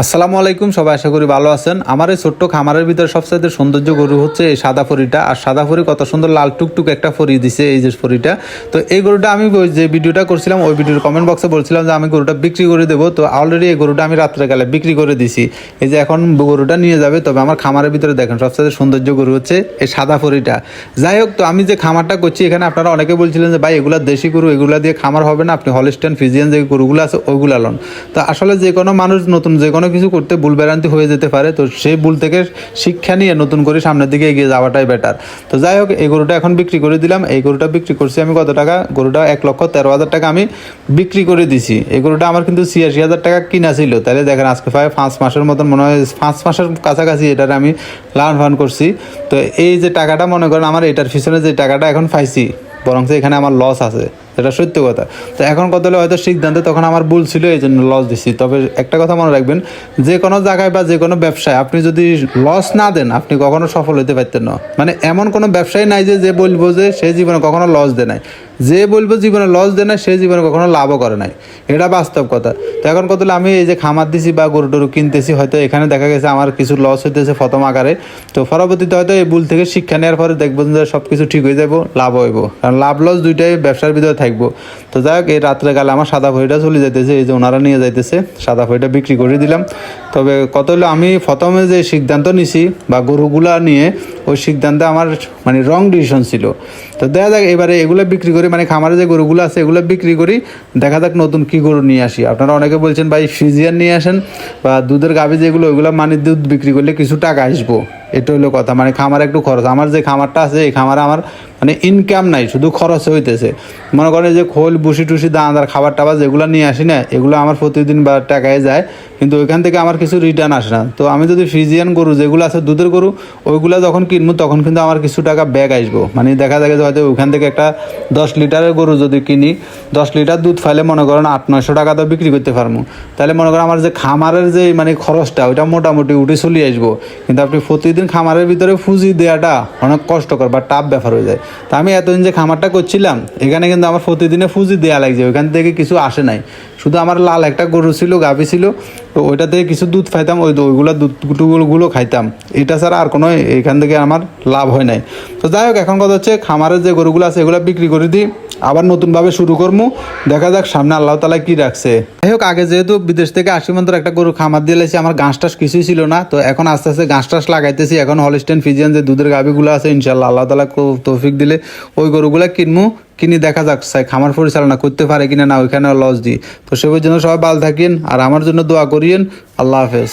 আসসালামু আলাইকুম, সবাই আশা করি ভালো আছেন। আমার এই ছোট্ট খামারের ভিতরে সবচাইতে সৌন্দর্য গরু হচ্ছে এই সাদা ফরিটা। আর সাদা ফরি কত সুন্দর লাল টুকটুক একটা ফরি দিছে এই যে ফরিটা। তো এই গরুটা আমি যে ভিডিওটা করছিলাম, ওই ভিডিওর কমেন্ট বক্সে বলছিলাম যে আমি গরুটা বিক্রি করে দেবো। তো অলরেডি এই গরুটা আমি রাত্রে গেলে বিক্রি করে দিছি। এই যে এখন গরুটা নিয়ে যাবে, তবে আমার খামারের ভিতরে দেখেন সবচেয়ে সৌন্দর্য গরু হচ্ছে এই সাদা ফরিটা। যাই হোক, তো আমি যে খামারটা করছি, এখানে আপনারা অনেকে বলছিলেন যে, ভাই, এগুলা দেশি গরু, এগুলা দিয়ে খামার হবে না। আপনি হলিস্টান ফিজিয়ান যে গরুগুলো আছে ওইগুলো লন। তো আসলে যে কোনো মানুষ, নতুন যে কোনো কিছু করতে ভুল বেরান্তি হয়ে যেতে পারে, তো সেই ভুল থেকে শিক্ষা নিয়ে নতুন করে সামনের দিকে এগিয়ে যাওয়াটাই বেটার তো যাই হোক, এই গরুটা এখন বিক্রি করে দিলাম। এই গরুটা বিক্রি করছি আমি কত টাকা? গরুটা এক লক্ষ তেরো হাজার টাকা আমি বিক্রি করে দিছি। এই গরুটা আমার কিন্তু ছিয়াশি হাজার টাকা কিনা ছিল। তাহলে দেখেন আজকে প্রায় পাঁচ মাসের মতন মনে হয়, পাঁচ মাসের কাছাকাছি এটার আমি লান ফান করছি। তো এই যে টাকাটা মনে করেন, আমার এটার পিছনে যে টাকাটা এখন পাইছি বরং এখানে আমার লস আছে। এটা সত্য কথা। তো এখন কত হলে হয়তো সিদ্ধান্তে তখন আমার ভুল ছিল, এই জন্য লস দিচ্ছি তবে একটা কথা মনে রাখবেন, যে কোনো জায়গায় বা যে কোনো ব্যবসায় আপনি যদি লস না দেন, আপনি কখনো সফল হতে পারতেন না। মানে এমন কোনো ব্যবসায় নাই যে যে বলব যে সে জীবনে কখনো লস দেয় নাই। যে বলব জীবনে লস দেয় না, সে জীবনে কখনো লাভও করে নাই। এটা বাস্তব কথা। তো এখন কত আমি এই যে খামার দিছি বা গরু টরু কিনতেছি, হয়তো এখানে দেখা গেছে আমার কিছু লস হইতেছে প্রথম আকারে। তো পরবর্তীতে হয়তো এই ভুল থেকে শিক্ষা নেওয়ার পরে দেখব যে সব কিছু ঠিক হয়ে যাব, লাভ হইব। কারণ লাভ লস দুইটাই ব্যবসার ভিতরে থাকব। তো যাই হোক, এই রাত্রে গেলে আমার সাদা ভইটা চলে যাইতেছে, এই যে ওনারা নিয়ে যাইতেছে, সাদা ভইটা বিক্রি করে দিলাম। তবে কত হলো, আমি প্রথমে যে সিদ্ধান্ত নিছি বা গরুগুলা নিয়ে, ওই সিদ্ধান্তে আমার মানে রং ডিসিশন ছিল। তো দেখা যাক, এবারে এগুলো বিক্রি করি মানে খামারে যে গরুগুলো আছে, এগুলো বিক্রি করি। দেখা যাক নতুন কি গরু নিয়ে আসি। আপনারা অনেকে বলছেন, ভাই ফিজিয়ান নিয়ে আসেন, বা দুধের গাভি যেগুলো, ওইগুলো মানে দুধ বিক্রি করলে কিছু টাকা আসব। এটা হলো কথা। মানে খামার একটু খরচ। আমার যে খামারটা আছে, এই খামারে আমার মানে ইনকাম নাই, শুধু খরচ হইতেছে। মনে করেন যে খোল বুসি টুসি, দানাদার খাবার টাবার যেগুলো নিয়ে আসি না, এগুলো আমার প্রতিদিন বা টাকায় যায়। কিন্তু ওইখান থেকে আমার কিছু রিটার্ন আসে না। তো আমি যদি ফিজিয়ান গরু, যেগুলো আছে দুধের গরু, ওইগুলো যখন কিনবো, তখন কিন্তু আমার কিছু টাকা ব্যাগ আসব। মানে দেখা যায় যে হয়তো ওইখান থেকে একটা দশ লিটারের গরু যদি কিনি, দশ লিটার দুধ ফাইলে মনে করেন আট, নয়শো টাকা তো বিক্রি করতে পারব। তাহলে মনে করেন আমার যে খামারের যে মানে খরচটা, ওইটা মোটামুটি উঠে চলে আসব। কিন্তু আপনি প্রতিদিন খামারের ভিতরে ফুজি দেওয়াটা অনেক কষ্টকর বা টাফ ব্যাপার হয়ে যায়। তা আমি এতদিন যে খামারটা করছিলাম, এখানে কিন্তু আমার প্রতিদিনে ফুজি দেওয়া লাগছে ওইখান থেকে কিছু আসে নাই। শুধু আমার লাল একটা গরু ছিল, গাভী ছিল, তো ওইটা থেকে কিছু দুধ খাইতাম, ওই ওইগুলো দুধগুলো খাইতাম। এটা ছাড়া আর কোনো এখান থেকে আমার লাভ হয় নাই। তো যাই হোক, এখন কথা হচ্ছে খামারের যে গরুগুলো আছে, এগুলো বিক্রি করে দিই। আবার নতুনভাবে শুরু করব দেখা যাক সামনে আল্লাহ তালা কি রাখছে। যাই হোক আগে যেহেতু বিদেশ থেকে আশি মন্ত্র একটা গরু খামার দিয়ে লাইছি আমার ঘাস টাস কিছুই ছিল না। তো এখন আস্তে আস্তে ঘাস টাস লাগাইতেছি। এখন হলিস্টেন ফিজিয়ান যে দুধের গাভিগুলো আছে ইনশাল্লাহ আল্লাহ তালা তৌফিক দিলে ওই গরুগুলো কিনবো কিনি দেখা যাক খামার পরিচালনা করতে পারে কিনা না, ওইখানে লস দিই। তো সে জন্য সবাই ভালো থাকেন, আর আমার জন্য দোয়া করিয়েন। আল্লাহ হাফেজ।